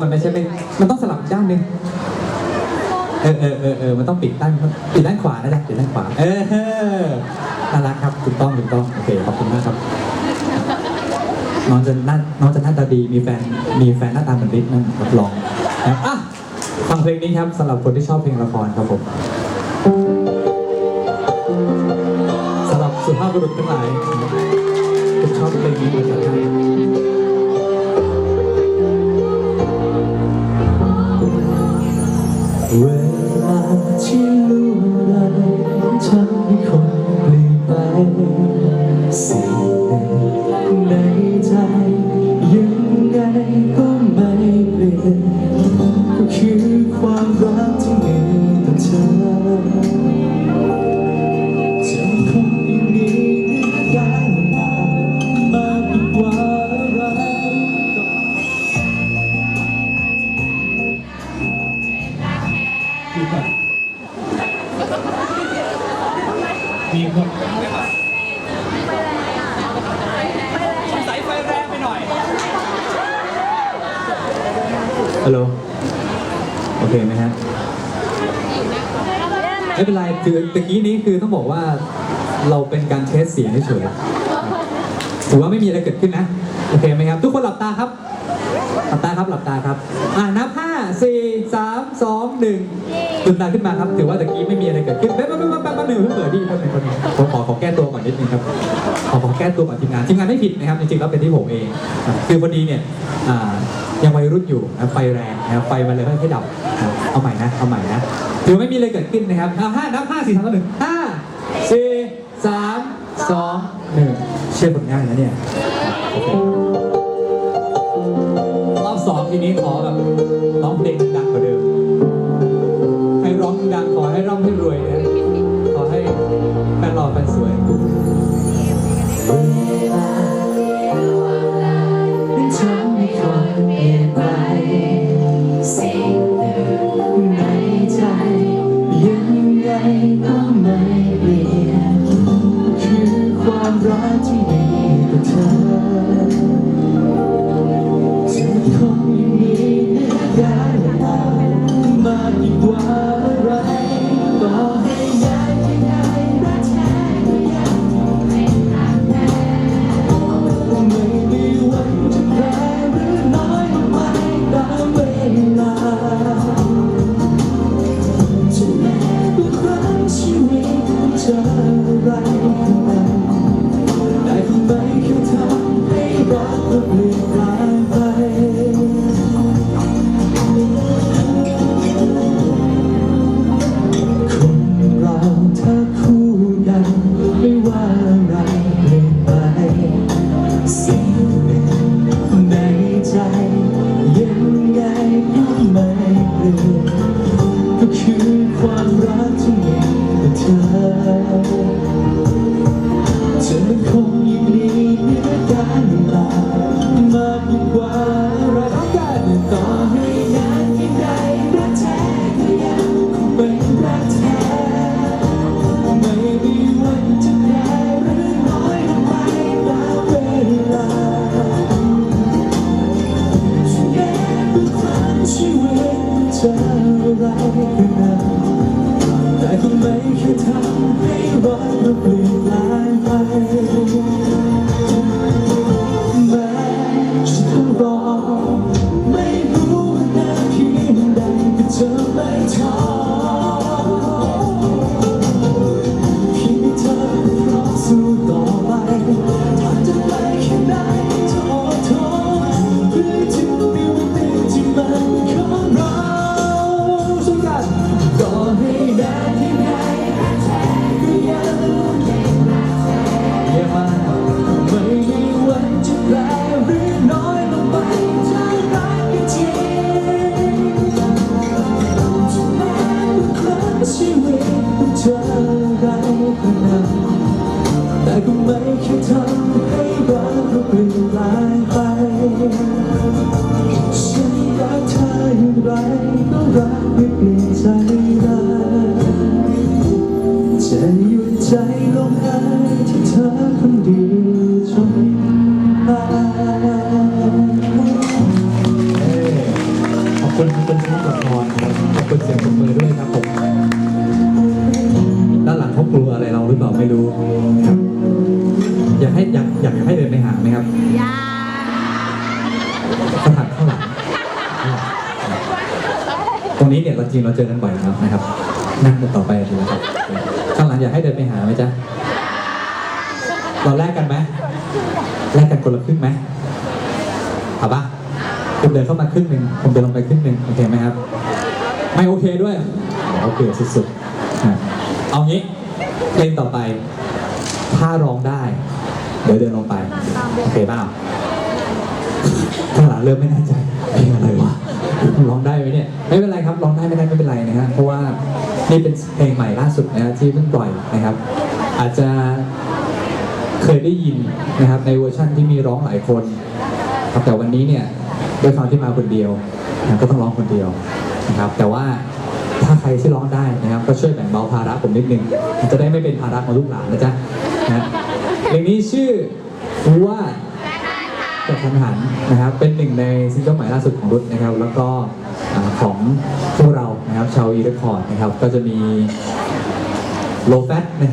มันไม่ใช่เป็นมันต้องสลับด้านหนึ่งเออเออเออเออมันต้องปิดด้านปิดด้านขวานะจ๊ะปิดด้านขวา เออน่ารักครับถูกต้องถูกต้อง โอเค ขอบคุณมากครับ น้องจะหน้าน้องจะหน้าตาดี มีแฟน มีแฟนหน้าตาเหมือนฤทธิ์นั่นรับรองนะอะฟังเพลงนี้ครับสำหรับคนที่ชอบเพลงละครครับผมสำหรับสุภาพบุรุษทั้งหลายผมชอบเพลงนี้มาจากใเวลาที่ล่วงเลยทำให้คนเปลี่ยนไปสิ่งหนึ่งในใจยังไงก็ไม่เปลี่ยนก็คือความรักที่มีต่อเธอ มีคนสายไฟแรงไปหน่อย ฮัลโหล โอเคไหมฮะ ไม่เป็นไร คือตะกี้นี้คือต้องบอกว่าเราเป็นการเทสเสียงเฉยๆถือว่าไม่มีอะไรเกิดขึ้นนะ โอเคไหมครับ ทุกคนหลับตาครับ หลับตาครับ หลับตาครับ อ่านับห้าสี่สามสองหนึ่งลืมตาขึ้นมาครับ ถือว่าตะกี้ไม่มีอะไรเกิดขึ้นแป๊บแป๊บแป๊บ ผมขอขอแก้ตัวก่อนนิดนึงครับขอขอแก้ตัวก่อนทีมงานทีมงานไม่ผิดนะครับจริงๆแล้วเป็นที่ผมเองคือพอดีเนี่ยอ่ายังวัยรุ่นอยู่นะไฟแรงนะครับไฟมันเลยค่อยๆดับนะครับเอาใหม่นะเอาใหม่นะถือไม่มีอะไรเกิดขึ้นนะครับอะห้านับห้าสี่สามสองหนึ่งห้าสี่สามสองหนึ่งเชื่อผลง่านนะเนี่ยโอเครอบสองทีนี้ขอแบบร้องเพลงดังกว่าเดิม ควา อะไรกันแต่คงไม่เคยทำให้รักเราเปลี่ยนแปลง ไม่เคยทำให้รักเราเปลี่ยนแปลงไป ฉันรักเธออย่างไรก็รักไม่เปลี่ยนใจได้จะหยุดใจลงได้ที่เธอคนเดียว นี้เนี่ยเราจริงเราเจอกันบ่อยแล้วนะครับ นั่งกันต่อไปดีแล้วครับข้างหลังอยากให้เดินไปหาไหมจ๊ะ เราแลกกันไหมแลกกันคนละครึ่งไหมเอาปะคุณเดินเข้ามาครึ่งหนึ่งผมเดินลงไปครึ่งหนึ่งโอเคไหมครับ ไม่โอเคด้วยอ๋อโอเคสุดๆอะเอางี้เพลงต่อไป ถ้าร้องได้ เดี๋ยวเดินลงไป โอเคเปล่าข้างหลังเริ่มไม่แน่ใจเพลงอะไรวะ ร้องได้ไหมเนี่ยไม่เป็นไรครับร้องได้ไม่ได้ไม่เป็นไรนะฮะเพราะว่านี่เป็นเพลงใหม่ล่าสุดนะฮะที่เพิ่งปล่อยนะครับ อาจจะเคยได้ยินนะครับในเวอร์ชั่นที่มีร้องหลายคนครับแต่วันนี้เนี่ยด้วยความที่มาคนเดียวนะก็ต้องร้องคนเดียวนะครับ แต่ว่าถ้าใครที่ร้องได้นะครับ ก็ช่วยแบ่งเบาภาระผมนิดนึงจะได้ไม่เป็นภาระของลูกหลานนะจ๊ะนะเพลงนี้ชื่อว่า กระทันหันนะครับเป็นหนึ่งในซิงเกิลใหม่ล่าสุดของรุ่นนะครับ แล้วก็อ่าของพวกเรานะครับชาวอีเรคคอร์ดนะครับก็จะมีโลแฟต